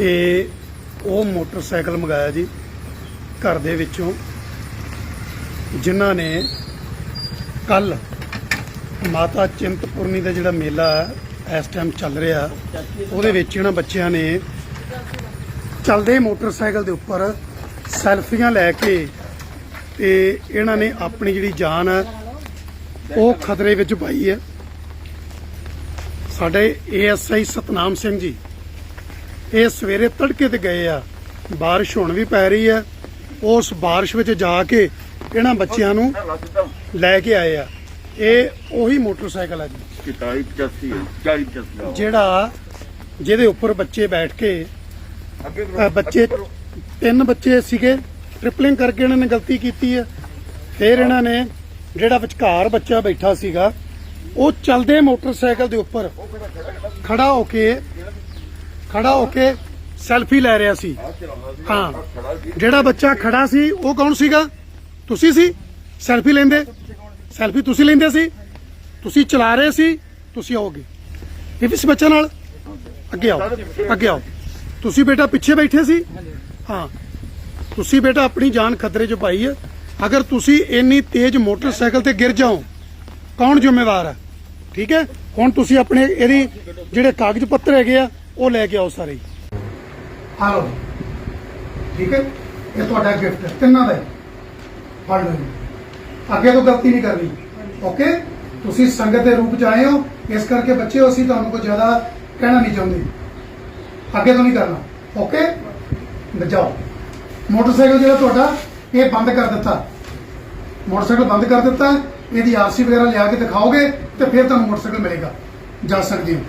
ਇਹ ਉਹ ਮੋਟਰਸਾਈਕਲ ਮੰਗਾਇਆ ਜੀ ਘਰ ਦੇ ਵਿੱਚੋਂ, ਜਿਨ੍ਹਾਂ ਨੇ ਕੱਲ ਮਾਤਾ ਚਿੰਤਪੁਰਨੀ ਦਾ ਜਿਹੜਾ ਮੇਲਾ ਹੈ ਇਸ ਟਾਈਮ ਚੱਲ ਰਿਹਾ, ਉਹਦੇ ਵਿੱਚ ਇਹਨਾਂ ਬੱਚਿਆਂ ਨੇ ਚੱਲਦੇ ਮੋਟਰਸਾਈਕਲ ਦੇ ਉੱਪਰ ਸੈਲਫੀਆਂ ਲੈ ਕੇ ਤੇ ਇਹਨਾਂ ਨੇ ਆਪਣੀ ਜਿਹੜੀ ਜਾਨ ਹੈ ਉਹ ਖਤਰੇ ਵਿੱਚ ਪਾਈ ਹੈ। ਸਾਡੇ ਏਐਸਆਈ ਸਤਨਾਮ ਸਿੰਘ ਜੀ ਇਹ ਸਵੇਰੇ ਤੜਕੇ ਤੇ ਗਏ ਆ। ਬਾਰਿਸ਼ ਹੁਣ ਵੀ ਪੈ ਰਹੀ ਹੈ ਉਸ ਬਾਰਿਸ਼ ਵਿੱਚ ਜਾ ਕੇ ਇਹਨਾਂ ਬੱਚਿਆਂ ਨੂੰ ਲੈ ਕੇ ਆਏ ਆ। ਇਹ ਉਹੀ ਮੋਟਰਸਾਈਕਲ ਹੈ ਜੀ। ਕਿਤਾਈ 85 40 ਚੱਲਦਾ ਜਿਹੜਾ ਜਿਹਦੇ ਉੱਪਰ ਬੱਚੇ ਬੈਠ ਕੇ ਬੱਚੇ ਤਿੰਨ ਬੱਚੇ ਸੀਗੇ। ਟ੍ਰਿਪਲਿੰਗ ਕਰਕੇ ਇਹਨਾਂ ਨੇ ਗਲਤੀ ਕੀਤੀ ਹੈ ਫਿਰ ਇਹਨਾਂ ਨੇ ਜਿਹੜਾ ਵਿਚਕਾਰ ਬੱਚਾ ਬੈਠਾ ਸੀਗਾ ਉਹ ਚੱਲਦੇ ਮੋਟਰਸਾਈਕਲ ਦੇ ਉੱਪਰ ਖੜਾ ਹੋ ਕੇ ਖੜਾ ਹੋ ਕੇ ਸੈਲਫੀ ਲੈ ਰਿਹਾ ਸੀ। ਹਾਂ। ਜਿਹੜਾ ਬੱਚਾ ਖੜਾ ਸੀ, ਉਹ ਕੌਣ ਸੀਗਾ? ਤੁਸੀਂ ਸੀ? ਸੈਲਫੀ ਲੈਂਦੇ? ਸੈਲਫੀ ਤੁਸੀਂ ਲੈਂਦੇ ਸੀ? ਤੁਸੀਂ ਚਲਾ ਰਹੇ ਸੀ? ਤੁਸੀਂ ਆਓਗੇ। ਇਹ ਵੀ ਸੀ ਬੱਚਾ ਨਾਲ? ਅੱਗੇ ਆਓ। ਅੱਗੇ ਆਓ। ਤੁਸੀਂ ਬੇਟਾ ਪਿੱਛੇ ਬੈਠੇ ਸੀ? ਹਾਂ। ਤੁਸੀਂ ਬੇਟਾ ਆਪਣੀ ਜਾਨ ਖਤਰੇ 'ਚ ਪਾਈ ਹੈ। ਅਗਰ ਤੁਸੀਂ ਇੰਨੀ ਤੇਜ਼ ਮੋਟਰਸਾਈਕਲ ਤੇ ਗਿਰ ਜਾਓ, ਕੌਣ ਜ਼ਿੰਮੇਵਾਰ ਹੈ? ਠੀਕ ਹੈ? ਹੁਣ ਤੁਸੀਂ ਆਪਣੇ ਇਹਦੀ ਜਿਹੜੇ ਕਾਗਜ਼ ਪੱਤਰ ਹੈਗੇ ਆ ਉਹ ਲੈ ਕੇ ਆਓ ਸਾਰੇ। ਹੀ। ਆ ਲਓ ਠੀਕ ਹੈ? ਇਹ ਤੁਹਾਡਾ ਗਿਫਟ ਹੈ। ਤਿੰਨਾਂ ਦਾ ਹੀ। ਫੜ ਲਓ ਜੀ। ਅੱਗੇ ਤੋਂ ਗਲਤੀ ਨਹੀਂ ਕਰਨੀ। ਓਕੇ? ਤੁਸੀਂ ਸੰਗਤ ਦੇ ਰੂਪ ਚ ਆਏ ਹੋ। ਇਸ ਕਰਕੇ ਬੱਚਿਓ ਅਸੀਂ ਤੁਹਾਨੂੰ ਕੋਈ ਜ਼ਿਆਦਾ ਕਹਿਣਾ ਨਹੀਂ ਚਾਹੁੰਦੇ। ਅੱਗੇ ਤੋਂ ਨਹੀਂ ਕਰਨਾ। ਓਕੇ? ਜਾਓ। ਮੋਟਰਸਾਈਕਲ ਜਿਹੜਾ ਤੁਹਾਡਾ, ਇਹ ਬੰਦ ਕਰ ਦਿੱਤਾ। ਮੋਟਰਸਾਈਕਲ ਬੰਦ ਕਰ ਦਿੱਤਾ। ਇਹਦੀ ਆਰਸੀ ਵਗੈਰਾ ਲਿਆ ਕੇ ਦਿਖਾਓਗੇ ਤੇ ਫਿਰ ਤੁਹਾਨੂੰ ਮੋਟਰਸਾਈਕਲ ਮਿਲੇਗਾ। ਜਾ ਸਕਦੇ ਹੋ।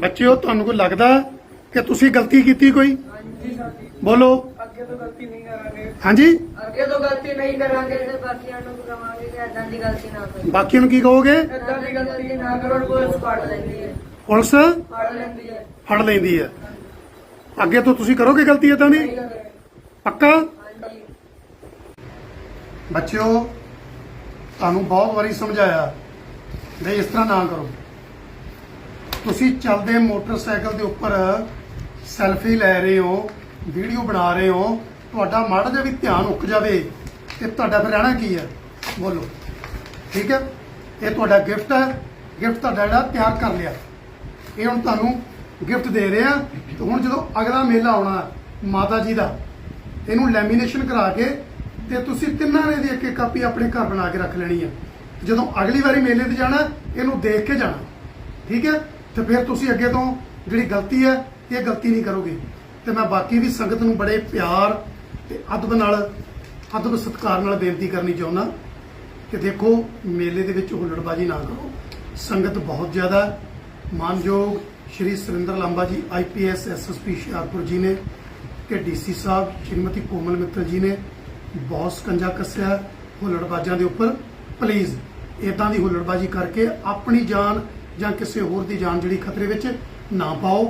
ਬੱਚਿਓ ਤੁਹਾਨੂੰ ਕੋਈ ਲੱਗਦਾ ਕਿ ਤੁਸੀਂ ਗਲਤੀ ਕੀਤੀ ਕੋਈ? ਬੋਲੋ। ਅੱਗੇ ਤੋਂ ਗਲਤੀ ਨਹੀਂ ਕਰਾਂਗੇ। ਹਾਂਜੀ? ਅੱਗੇ ਤੋਂ ਗਲਤੀ ਨਹੀਂ ਕਰਾਂਗੇ ਤੇ ਬਾਕੀਆਂ ਨੂੰ ਕਰਾਵਾਂਗੇ ਕਿ ਏਦਾਂ ਦੀ ਗਲਤੀ ਨਾ ਕਰੋ। ਬਾਕੀਆਂ ਨੂੰ ਕੀ ਕਹੋਗੇ? ਏਦਾਂ ਦੀ ਗਲਤੀ ਨਾ ਕਰੋ ਪੁਲਿਸ ਫੜ ਲੈਂਦੀ ਹੈ। ਪੁਲਿਸ? ਫੜ ਲੈਂਦੀ ਹੈ। ਫੜ ਲੈਂਦੀ ਹੈ। ਅੱਗੇ ਤੋਂ ਤੁਸੀਂ ਕਰੋਗੇ ਗਲਤੀ ਏਦਾਂ ਦੀ? ਨਹੀਂ ਪੱਕਾ? ਬੱਚਿਓ ਤੁਹਾਨੂੰ ਬਹੁਤ ਵਾਰੀ ਸਮਝਾਇਆ ਵੀ ਇਸ ਤਰ੍ਹਾਂ ਨਾ ਕਰੋ। ਤੁਸੀਂ ਚੱਲਦੇ ਮੋਟਰਸਾਈਕਲ ਦੇ ਉੱਪਰ ਸੈਲਫੀ ਲੈ ਰਹੇ ਹੋ, ਵੀਡੀਓ ਬਣਾ ਰਹੇ ਹੋ, ਤੁਹਾਡਾ ਮਾੜਾ ਜਿਹਾ ਵੀ ਧਿਆਨ ਉੱਕ ਜਾਵੇ, ਤੇ ਤੁਹਾਡਾ ਫਿਰ ਰਹਿਣਾ ਕੀ ਹੈ? ਬੋਲੋ। ਠੀਕ ਹੈ? ਇਹ ਤੁਹਾਡਾ ਗਿਫਟ ਹੈ। ਗਿਫਟ ਤੁਹਾਡਾ ਜਿਹੜਾ ਤਿਆਰ ਕਰ ਲਿਆ। ਇਹ ਹੁਣ ਤੁਹਾਨੂੰ ਗਿਫਟ ਦੇ ਰਹੇ ਆ। ਤੇ ਹੁਣ ਜਦੋਂ ਅਗਲਾ ਮੇਲਾ ਆਉਣਾ ਮਾਤਾ ਜੀ ਦਾ, ਇਹਨੂੰ ਲੈਮੀਨੇਸ਼ਨ ਕਰਾ ਕੇ ਤੇ ਤੁਸੀਂ ਤਿੰਨਾਂ ਨੇ ਦੀ ਇੱਕ ਇੱਕ ਕਾਪੀ ਆਪਣੇ ਘਰ ਬਣਾ ਕੇ ਰੱਖ ਲੈਣੀ ਹੈ। ਜਦੋਂ ਅਗਲੀ ਵਾਰੀ ਮੇਲੇ ਤੇ ਜਾਣਾ, ਇਹਨੂੰ ਦੇਖ ਕੇ ਜਾਣਾ। ਠੀਕ ਹੈ? ਤੇ ਫਿਰ ਤੁਸੀਂ ਅੱਗੇ ਤੋਂ ਜਿਹੜੀ ਗਲਤੀ ਹੈ, ਇਹ ਗਲਤੀ ਨਹੀਂ ਕਰੋਗੇ। ਤੇ ਮੈਂ ਬਾਕੀ ਵੀ ਸੰਗਤ ਨੂੰ ਬੜੇ ਪਿਆਰ ਤੇ ਅਦਬ ਨਾਲ, ਅਦਬ ਸਤਿਕਾਰ ਨਾਲ ਬੇਨਤੀ ਕਰਨੀ ਚਾਹੁੰਦਾ ਕਿ ਦੇਖੋ, ਮੇਲੇ ਦੇ ਵਿੱਚ ਹੁੱਲੜਬਾਜੀ ਨਾ ਕਰੋ। ਸੰਗਤ ਬਹੁਤ ਜ਼ਿਆਦਾ ਮਾਨਯੋਗ ਸ਼੍ਰੀ ਸੁਰਿੰਦਰ ਲਾਂਬਾ ਜੀ ਆਈਪੀਐਸ ਐਸਐਸਪੀ ਹੁਸ਼ਿਆਰਪੁਰ ਜੀ ਨੇ ਕਿ ਡੀਸੀ ਸਾਹਿਬ, ਸ਼੍ਰੀਮਤੀ ਕੋਮਲ ਮਿੱਤਲ ਜੀ ਨੇ ਬਹੁਤ ਸਕੰਜਾ ਕੱਸਿਆ ਹੈ ਦੇ ਉੱਪਰ। ਪਲੀਜ਼ ਇਦਾਂ ਦੀ ਹੁੱਲੜਬਾਜੀ ਕਰਕੇ ਆਪਣੀ ਜਾਨ ਜਾਂ ਕਿਸੇ ਹੋਰ ਦੀ ਜਾਨ ਜਿਹੜੀ ਖਤਰੇ ਵਿੱਚ ਨਾ ਪਾਓ।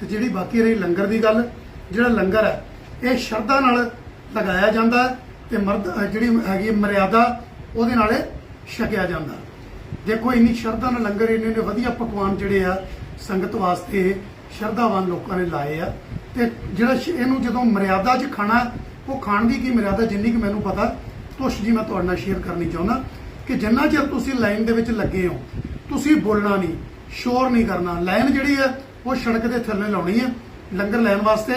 ਤੇ ਜਿਹੜੀ ਬਾਕੀ ਰਹੀ ਲੰਗਰ ਦੀ ਗੱਲ, ਜਿਹੜਾ ਲੰਗਰ ਹੈ, ਇਹ ਸ਼ਰਧਾ ਨਾਲ ਲਗਾਇਆ ਜਾਂਦਾ ਹੈ ਤੇ ਮਰਦ ਜਿਹੜੀ ਹੈਗੀ ਮਰਿਆਦਾ, ਉਹਦੇ ਨਾਲ ਛਕਿਆ ਜਾਂਦਾ। ਦੇਖੋ, ਇੰਨੀ ਸ਼ਰਧਾ ਨਾਲ ਲੰਗਰ ਇੰਨੇ ਨੇ ਵਧੀਆ ਪਕਵਾਨ ਜਿਹੜੇ ਆ, ਸੰਗਤ ਵਾਸਤੇ ਸ਼ਰਧਾਵਾਨ ਲੋਕਾਂ ਨੇ ਲਾਏ ਆ। ਤੇ ਜਿਹੜਾ ਇਹਨੂੰ ਜਦੋਂ ਮਰਿਆਦਾ 'ਚ ਖਾਣਾ ਉਹ ਖਾਣ ਦੀ ਕੀ ਮਰਿਆਦਾ, ਜਿੰਨੀ ਕਿ ਮੈਨੂੰ ਪਤਾ, ਤੁਸ਼ ਜੀ ਮੈਂ ਤੁਹਾਡੇ ਨਾਲ ਸ਼ੇਅਰ ਕਰਨੀ ਚਾਹੁੰਦਾ ਕਿ ਜਿੰਨਾ ਚਿਰ ਤੁਸੀਂ ਲਾਈਨ ਦੇ ਵਿੱਚ ਲੱਗੇ ਹੋ ਤੁਸੀਂ ਬੋਲਣਾ ਨਹੀਂ, ਸ਼ੋਰ ਨਹੀਂ ਕਰਨਾ। ਲਾਈਨ ਜਿਹੜੀ ਹੈ, ਉਹ ਸੜਕ ਦੇ ਥੱਲੇ ਲਾਉਣੀ ਹੈ, ਲੰਗਰ ਲੈਣ ਵਾਸਤੇ।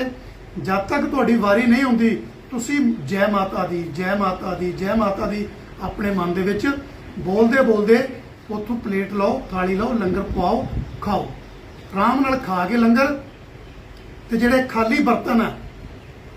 ਜਦ ਤੱਕ ਤੁਹਾਡੀ ਵਾਰੀ ਨਹੀਂ ਹੁੰਦੀ, ਤੁਸੀਂ ਜੈ ਮਾਤਾ ਦੀ, ਜੈ ਮਾਤਾ ਦੀ, ਜੈ ਮਾਤਾ ਦੀ ਆਪਣੇ ਮਨ ਦੇ ਵਿੱਚ ਬੋਲਦੇ ਬੋਲਦੇ ਉੱਥੋਂ ਪਲੇਟ ਲਓ, ਥਾਲੀ ਲਓ, ਲੰਗਰ ਪਵਾਓ, ਖਾਓ। ਆਰਾਮ ਨਾਲ ਖਾ ਕੇ ਲੰਗਰ। ਤੇ ਜਿਹੜੇ ਖਾਲੀ ਬਰਤਨ ਆ,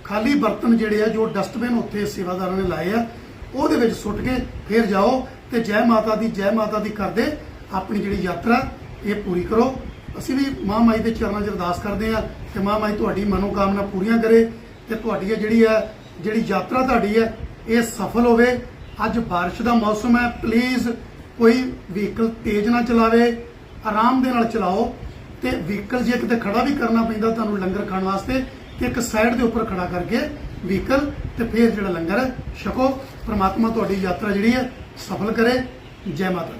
ਖਾਲੀ ਬਰਤਨ ਜਿਹੜੇ ਆ, ਜੋ ਡਸਟਬਿਨ ਉੱਥੇ ਸੇਵਾਦਾਰਾਂ ਨੇ ਲਾਏ ਆ, ਉਹਦੇ ਵਿੱਚ ਸੁੱਟ ਕੇ ਫਿਰ ਜਾਓ ਤੇ ਜੈ ਮਾਤਾ ਦੀ, ਜੈ ਮਾਤਾ ਦੀ ਕਰਦੇ ਆਪਣੀ ਜਿਹੜੀ ਯਾਤਰਾ, ਇਹ ਪੂਰੀ ਕਰੋ। ਅਸੀਂ ਵੀ ਮਾਂ ਮਾਈ ਦੇ ਚਰਨਾਂ 'ਚ ਅਰਦਾਸ ਕਰਦੇ ਆ ਕਿ ਮਾਂ ਮਾਈ ਤੁਹਾਡੀ ਮਨੋਕਾਮਨਾ ਪੂਰੀਆਂ ਕਰੇ ਤੇ ਤੁਹਾਡੀ ਇਹ ਜਿਹੜੀ ਹੈ, ਜਿਹੜੀ ਯਾਤਰਾ ਤੁਹਾਡੀ ਹੈ, ਇਹ ਸਫਲ ਹੋਵੇ। ਅੱਜ ਬਾਰਿਸ਼ ਦਾ ਮੌਸਮ ਹੈ ਪਲੀਜ਼ ਕੋਈ ਵਹੀਕਲ ਤੇਜ਼ ਨਾ ਚਲਾਵੇ, ਆਰਾਮ ਦੇ ਨਾਲ ਚਲਾਓ। ਤੇ ਵਹੀਕਲ ਜੇ ਕਿਤੇ ਖੜਾ ਵੀ ਕਰਨਾ ਪੈਂਦਾ ਤੁਹਾਨੂੰ ਲੰਗਰ ਖਾਣ ਵਾਸਤੇ, ਤੇ ਇੱਕ ਸਾਈਡ ਦੇ ਉੱਪਰ ਖੜਾ ਕਰਕੇ ਵਹੀਕਲ ਤੇ ਫਿਰ ਜਿਹੜਾ ਲੰਗਰ ਛਕੋ। ਪ੍ਰਮਾਤਮਾ ਤੁਹਾਡੀ ਯਾਤਰਾ ਜਿਹੜੀ ਹੈ, ਸਫਲ ਕਰੇ। ਜੈ ਮਾਤਾ